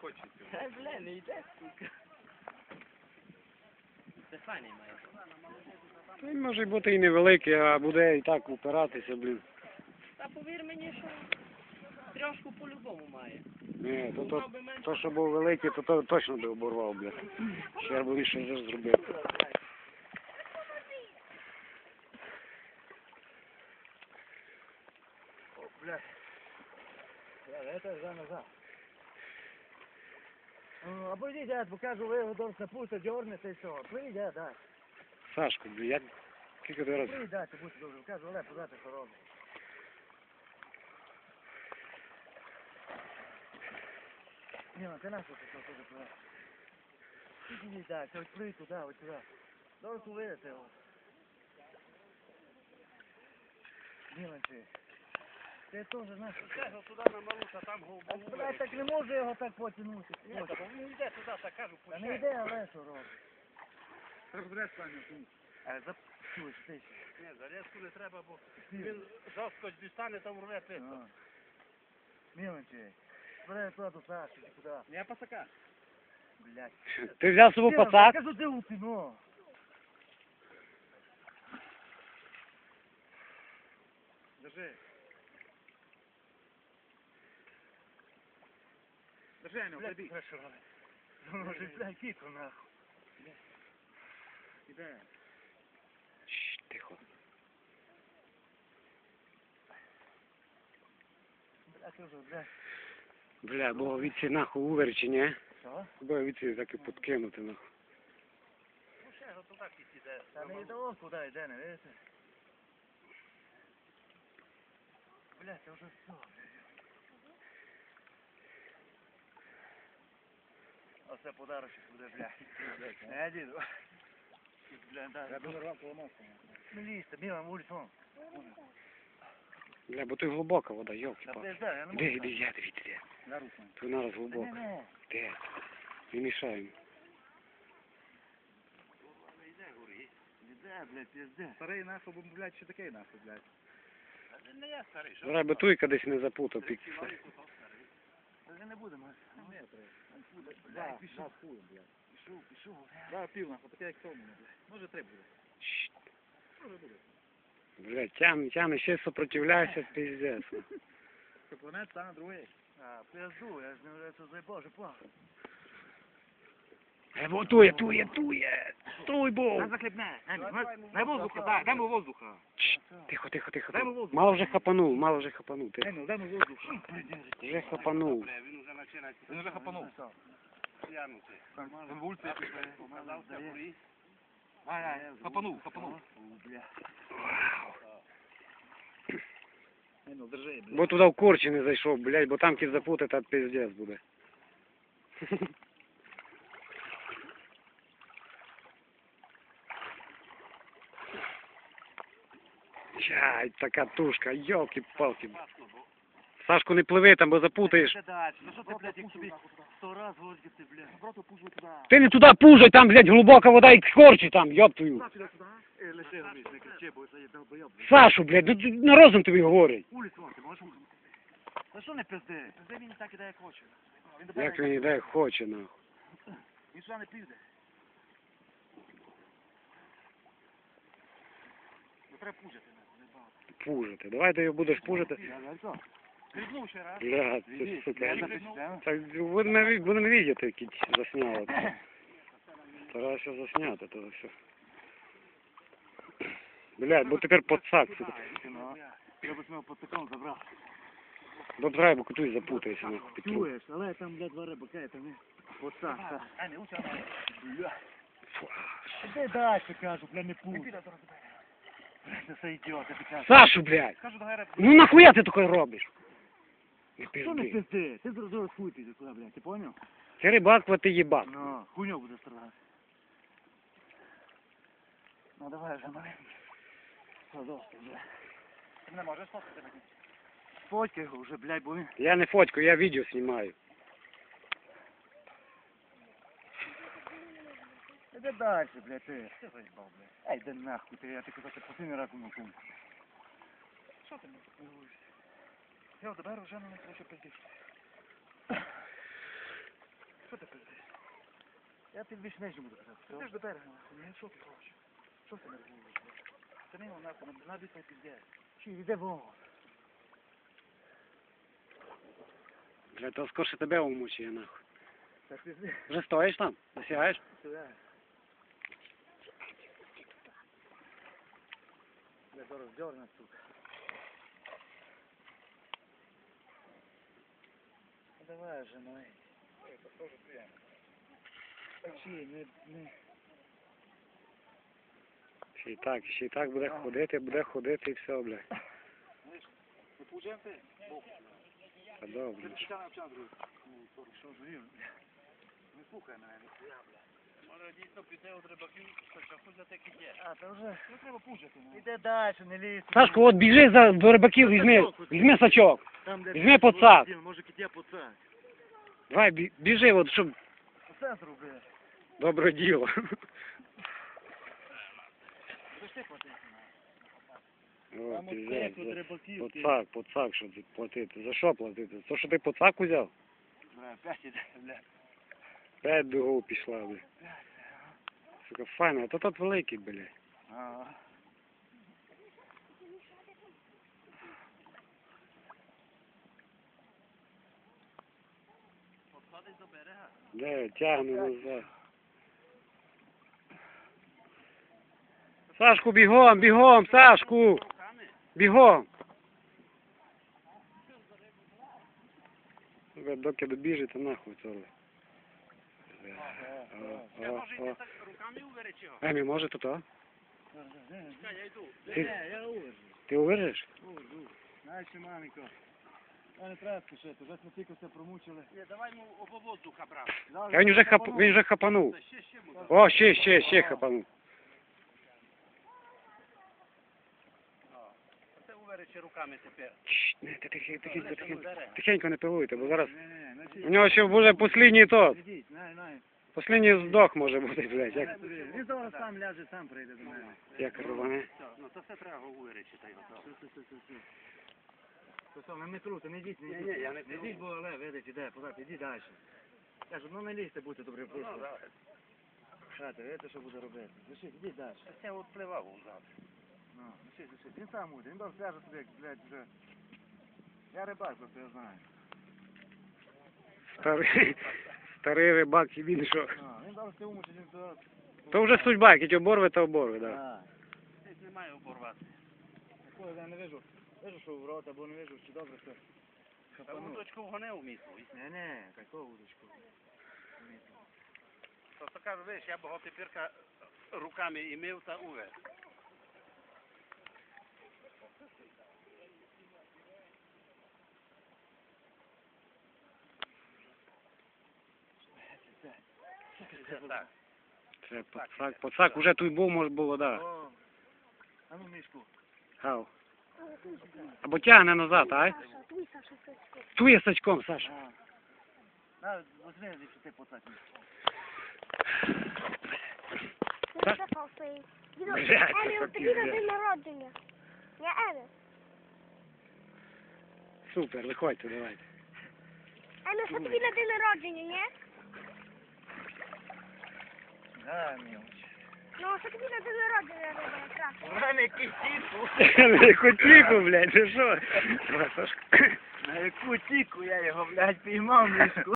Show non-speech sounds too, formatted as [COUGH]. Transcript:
хочеться. Та, бля, не йде, сука. Це файний має. Він може бути і невеликий, а буде і так упиратися, блін. Та повір мені, що трьошку по-любому має. Ні, то, то, то, що був великий, то, то точно би оборвав, блядь. Ще б він щось зробив. Блядь. Это за назад. Ну, або йдіть, дядь, бо кажу, ви його до пуста дьорнете і все. Плий, дядь, дай. Сашко, блін, я скільки ти раз. Плий, дядь, будьте добре. Кажу, Олег, подати, що робить. Ні, ну ти нащо ти що туди пливе? Ідіть, дядь, ось плий туди, ось туди. Добре, повидите його. Міланчі. Ти теж знаєш. Кажу туди на Маруса, там А, голубу. блядь, так не можу його так потягнути. Ні, та він йде туди, так кажу, Та не йде, але що робить? Розбереш пані тут. А запчуєш ти ще. Ні, зарізку не треба, бо він жорстко дістане, там рве писто. Міланчі. Бери туди до Саші, куди? Я пасака. Блядь. Ти взяв собі Мілан, пацак? Кажу, де у ну. Держи. Держи, не Блядь, хорошо робить. Воно ж, блядь, кіко нахуй. Іде. Шш, Тихо. Блядь, кажу, блядь. Бля, бо від ці нахуй уверчі, ні? Що? Бо від ці так і подкинути, нахуй. Ну ще його туди підійде. Та не йде он куди йде, не видите? Блядь, це вже все. Оце подарочок буде, блядь. Не, діду. Я думаю, вам поламався. Не лізьте, Міла, вулицю вон. Бля, бо тут глибока вода, йолки Та палки пизда, я не Де, можу. іди, я дивіться, де. На руку. Тут нараз Не, глибоко. не. Де? Не мішаємо. Іде, блядь, пізде. Старий нахуй, бо, блядь, ще такий нахуй, блядь. Зараз би туйка десь не запутав під. Та вже не буде, Маш. Не треба. Да, пішов. Пішов, пішов. Да, пів нахуй, таке як тому, блядь. Може три буде. Може буде. Бля, тягне, тягне, ще сопротивляйся, пиздец. Капланець [LAUGHS] стане другий. А, пизду, я ж не вже це за боже плах. Е, бо тує, тує, тує. Туй був. захлібне. Дай воздуха, дай, дай йому воздуха. Тихо, тихо, тихо. Дай йому тихо. воздух. Мало вже хапанув, мало вже хапанув. Дай Ти йому, дай йому воздуха. вже хапанув. Він вже починає. Він вже хапанув. П'янути. Він вулиці пішли. Казався, курі. Ай, ай, хапанув, хапанув. Вау. Ну. Бо туди в корчі не зайшов, блядь, бо там кіт запутати, а пиздец буде. Чай, така тушка, йолки-палки. Сашку не пливи там, бо запутаєш. Ну ти, як говорить, не туди пужай, там, блядь, глибока вода і корчі там, йоб твою. Е. Сашу, блядь, ну на розум тобі вулицю? Та що не пизди? Пизди він так іде, як хоче. Він Як він іде, хоче, нахуй. [LAUGHS] Він сюди не піде. Ну треба пужати. Пужити. Давай ти його будеш пужити. Крикнув ще раз. Бля, це сука. Так будемо, будемо видіти, як кіт засняла. Старайся засняти то все. Блядь, бо тепер подсак. сука. Я б під таком забрав. Бо драй, бо кутуй запутаєшся, нахуй, під. Чуєш, але там, блядь, два рибака, не... Так. А, не уча, Бля. Іди далі, кажу, бля, не пусть. Сашу, блядь! Ну нахуя ти таке робиш? Не що не пизди. Ти зараз хуй піде туди, блядь, ти поняв? Ти рибак, вот ти їбак. Ну, хуйню буде страдати. Ну, давай вже, маленький. Все, досить, бля. Ти мене можеш фоткати? Фоткай його вже, блядь, бо він... Я не фотку, я відео знімаю. Иди дальше, блядь, ты. Что за ебал, блядь? Ай, да нахуй ты, я ты казаться последний раз умыл сумку. Что ты мне пылуешься? Я удобрю уже, но не слышу пиздишь. Что ты пиздишь? Я тебе больше нечем буду казаться. Ты ж до берега, нахуй, не что ты хочешь? Что ты мне пылуешь, блядь? Ты мимо нахуй, нам надо бить пиздец. Чи, иди вон. Блядь, то скорше тебя умучи, нахуй. Вже стоїш там? Досягаєш? Сюди. Зараз дерну, сука. Ну, Давай же, ну. Чи, не, не. Ще й так, ще й так буде ходити, буде ходити і все, блядь. Не получаємо ти? Та добре. ж. Вчора вчора другий. Що ж? Не слухай мене, ніхуя, бля. Може дійсно піти от рибаків, що за такі є. А, то вже. Не треба пужати. Іде далі, не лізь. Сашко, от біжи за, до рибаків, візьми, візьми сачок. Там, де Візьми поцак. Може, кидя поцак. Давай, бі- біжи, от, щоб Все зроби. добре діло. Там от от за- рибаків. ти. Поцак, поцак, що ти платити. За що платити? То, що ти поцак узяв? Бля, п'ять іде, бля. П'ять дугов пішла, бля. Сука, файно, а то тут великий, бля. А. Подходить до берега. Де, тягне назад. Сашку, бігом, бігом, Сашку! Бігом! Доки добіжите, нахуй це. Я о. йти так руками уверить його. Емі, може то то? Чекай, я йду. Ти- Не, я увижу. Ти увижиш? Увижу. Знаєш, що, маменько, я не треба спішити, вже ми тільки все промучили. Ні, давай йому обо воздуха брати. А він вже хап... він вже хапанув. Ще, ще буде. О, ще, ще, ще хапанув. Руками тепер. Не, ти тихенько, тихенько, тихенько. Тихенько не пилуйте, бо зараз Не, не, не, у нього ще буде послідній тот. Послідній здох може бути, блядь, як, Він зараз сам ляже, сам прийде до мене. як рване. Ну то все треба говорити, та готово. Все, все, все, все. То що, не круто, не йдіть, не йдіть. я не Не йдіть, бо але, видите, іде, подати, йдіть далі. Кажу, ну не лізьте, будьте добрі, Ну, прошу. давай. Шати, видите, що буде робити. Лишіть, ідіть далі. Це от пливав назад. Ну, лишіть, лишіть. Він сам буде, він добре скаже собі, як, блядь, вже. Я рибак, просто я знаю. Старий, [LAUGHS] старий рибак, і він що. А, він зараз все умучить, він то... То вже судьба, який оборве, то оборве, так. А, Десь немає оборвати. такого я не вижу. Вижу, що в рот, або не вижу, чи добре все. Та удочку вгоне у місто. Не, не, какого удочку? Просто кажу, видиш, я б його тепер руками і мив та увер. Так. Це пацак, пацак уже тут був, може було, так. О, а ну мішку. Гав. Або тягне назад, Саша Сачко. Тує сачком, Саш. А. На, возьми, якщо ти свої. Діду, Блядь, Емі, тобі на день народження. Я Емі. Супер, виходьте, давайте. Емі, що тобі на день народження, ні? Да, мілоч. Ну, що тобі на день народження якраз? У мене кисіку. Яку тіку, блядь, ти що? На яку тіку я його, блядь, піймав мішку.